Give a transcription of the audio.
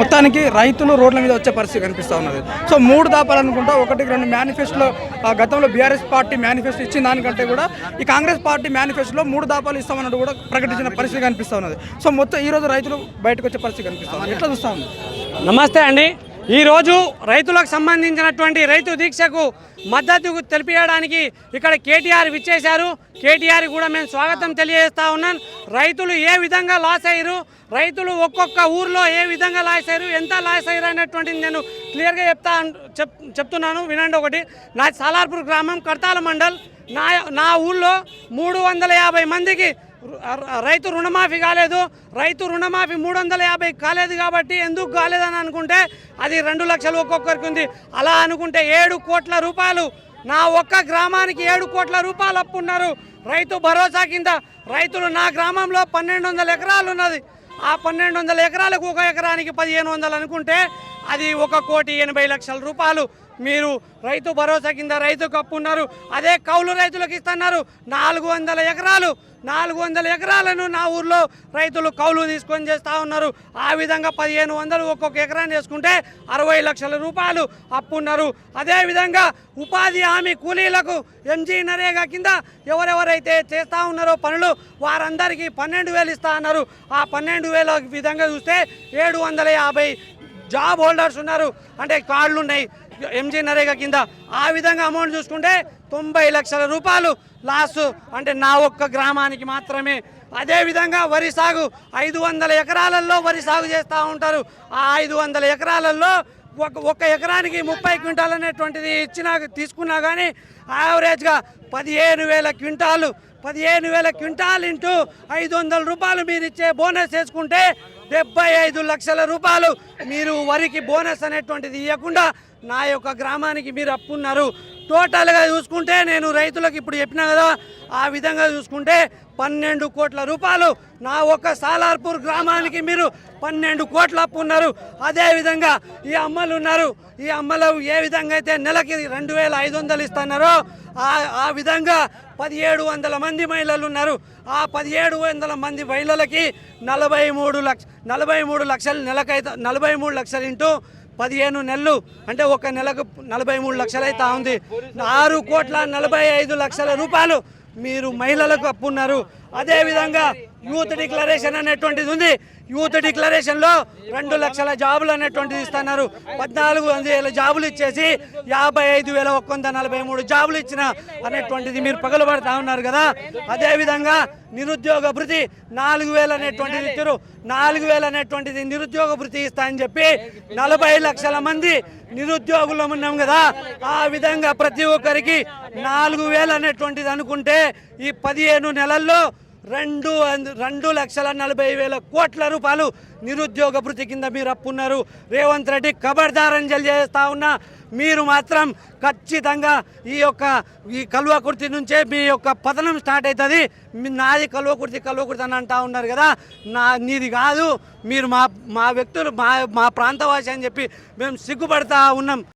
మొత్తానికి రైతులు రోడ్ల మీద వచ్చే పరిస్థితి కనిపిస్తూ ఉన్నది. సో మూడు దాపాలనుకుంటా ఒకటి రెండు మేనిఫెస్టోలో ఆ, గతంలో బీఆర్ఎస్ పార్టీ మేనిఫెస్టో ఇచ్చిన దానికంటే కూడా ఈ కాంగ్రెస్ పార్టీ మేనిఫెస్టోలో మూడు దాపాలు ఇస్తామన్నట్టు కూడా ప్రకటించిన పరిస్థితి కనిపిస్తూ ఉన్నది. సో మొత్తం ఈరోజు రైతులు బయటకు వచ్చే పరిస్థితి కనిపిస్తూ ఉన్నది. ఎట్లా చూస్తా ఉంది నమస్తే అండి. ఈరోజు రైతులకు సంబంధించినటువంటి రైతు దీక్షకు మద్దతు తెలిపించడానికి ఇక్కడ కేటీఆర్ విచ్చేశారు. కేటీఆర్ కూడా మేము స్వాగతం తెలియజేస్తా ఉన్నాను రైతులు ఏ విధంగా లాస్ అయ్యారు? రైతులు ఒక్కొక్క ఊర్లో ఏ విధంగా లాస్ అయ్యారు ఎంత లాస్ అయ్యారు అనేటువంటిది నేను క్లియర్గా చెప్తా చెప్ చెప్తున్నాను వినండి ఒకటి. నా సాలార్పూర్ గ్రామం కర్తాల మండల్. నా నా ఊళ్ళో మూడు వందల యాభై మందికి రైతు రుణమాఫీ కాలేదు. రైతు రుణమాఫీ మూడు వందల యాభై కాలేదు కాబట్టి ఎందుకు కాలేదని అనుకుంటే అది రెండు లక్షలు ఒక్కొక్కరికి ఉంది. అలా అనుకుంటే ఏడు కోట్ల రూపాయలు. నా ఒక్క గ్రామానికి ఏడు కోట్ల రూపాయలు అప్పు ఉన్నారు రైతు భరోసా కింద రైతులు నా గ్రామంలో పన్నెండు వందల ఎకరాలు ఉన్నది. ఆ పన్నెండు వందల ఎకరాలకు ఒక ఎకరానికి పదిహేను వందలు అనుకుంటే అది ఒక కోటి ఎనభై లక్షల రూపాయలు. మీరు రైతు భరోసా కింద రైతుకు అప్పు ఉన్నారు. అదే కౌలు రైతులకు ఇస్తున్నారు. నాలుగు వందల ఎకరాలు నాలుగు వందల ఎకరాలను నా ఊర్లో రైతులు కౌలు తీసుకొని చేస్తూ ఉన్నారు. ఆ విధంగా పదిహేను వందలు ఒక్కొక్క ఎకరాన్ని చేసుకుంటే అరవై లక్షల రూపాయలు అప్పు ఉన్నారు. అదేవిధంగా ఉపాధి హామీ కూలీలకు ఎంజీ నరేగా కింద ఎవరెవరైతే చేస్తూ ఉన్నారో పనులు వారందరికీ పన్నెండు వేలు ఇస్తా అన్నారు. ఆ పన్నెండు వేల విధంగా చూస్తే ఏడు వందల యాభై జాబ్ హోల్డర్స్ ఉన్నారు. అంటే కార్డులు ఉన్నాయి. ఎంజీ నరేగా కింద ఆ విధంగా అమౌంట్ చూసుకుంటే తొంభై లక్షల రూపాయలు లాస్. అంటే నా ఒక్క గ్రామానికి మాత్రమే. అదేవిధంగా వరి సాగు ఐదు వందల ఎకరాలలో వరి సాగు చేస్తూ ఉంటారు. ఆ ఐదు వందల ఎకరాలలో ఒక ఒక ఎకరానికి ముప్పై క్వింటాల్ అనేటువంటిది ఇచ్చినా తీసుకున్నా కానీ యావరేజ్గా పదిహేను వేల క్వింటాలు పదిహేను వేల క్వింటాల్ ఇంటూ ఐదు వందల రూపాయలు మీరు ఇచ్చే బోనస్ వేసుకుంటే డెబ్బై ఐదు లక్షల రూపాయలు మీరు వరికి బోనస్ అనేటువంటిది ఇవ్వకుండా నా యొక్క గ్రామానికి మీరు అప్పున్నారు. టోటల్గా చూసుకుంటే నేను రైతులకు ఇప్పుడు చెప్పినా కదా ఆ విధంగా చూసుకుంటే పన్నెండు కోట్ల రూపాయలు నా ఒక్క సాలార్పూర్ గ్రామానికి మీరు పన్నెండు కోట్ల అప్పు ఉన్నారు. అదేవిధంగా ఈ అమ్మలు ఉన్నారు. ఈ అమ్మలు ఏ విధంగా అయితే నెలకి రెండు వేల ఐదు వందలు ఇస్తున్నారో ఆ ఆ విధంగా పదిహేడు వందల మంది మహిళలు ఉన్నారు. ఆ పదిహేడు వందల మంది మహిళలకి నలభై మూడు లక్ష నలభై మూడు లక్షలు నెలకైతే నలభై మూడు లక్షలు ఇంటూ పదిహేను నెలలు అంటే ఒక నెలకు నలభై మూడు లక్షలు అయితే ఉంది. ఆరు కోట్ల నలభై ఐదు లక్షల రూపాయలు మీరు మహిళలకు అప్పు ఉన్నారు అదేవిధంగా యూత్ డిక్లరేషన్ అనేటువంటిది ఉంది. యూత్ డిక్లరేషన్లో రెండు లక్షల జాబులు అనేటువంటిది ఇస్తున్నారు. పద్నాలుగు వేల జాబులు ఇచ్చేసి యాభై ఐదు వేల ఒక్క వంద నలభై మూడు జాబులు ఇచ్చిన అనేటువంటిది మీరు పగలబడతా ఉన్నారు కదా. అదేవిధంగా నిరుద్యోగ భృతి నాలుగు వేలు అనేటువంటిది ఇచ్చారు. నాలుగు వేలు అనేటువంటిది నిరుద్యోగ భృతి ఇస్తా అని చెప్పి నలభై లక్షల మంది నిరుద్యోగులు ఉన్నాం కదా ఆ విధంగా ప్రతి ఒక్కరికి నాలుగు వేలు అనేటువంటిది అనుకుంటే ఈ పదిహేను నెలల్లో రెండు రెండు లక్షల నలభై వేల కోట్ల రూపాయలు నిరుద్యోగ భృతి కింద మీరు అప్పున్నారు. రేవంత్ రెడ్డి కబర్దారని చేస్తా ఉన్నా. మీరు మాత్రం ఖచ్చితంగా ఈ యొక్క ఈ కల్వకుర్తి నుంచే మీ యొక్క పతనం స్టార్ట్ అవుతుంది నాది కల్వకుర్తి కల్వకుర్తి అని అంటా ఉన్నారు కదా. నా నీది కాదు. మీరు మా మా వ్యక్తులు మా మా ప్రాంతవాసి అని చెప్పి మేము సిగ్గుపడతా ఉన్నాం.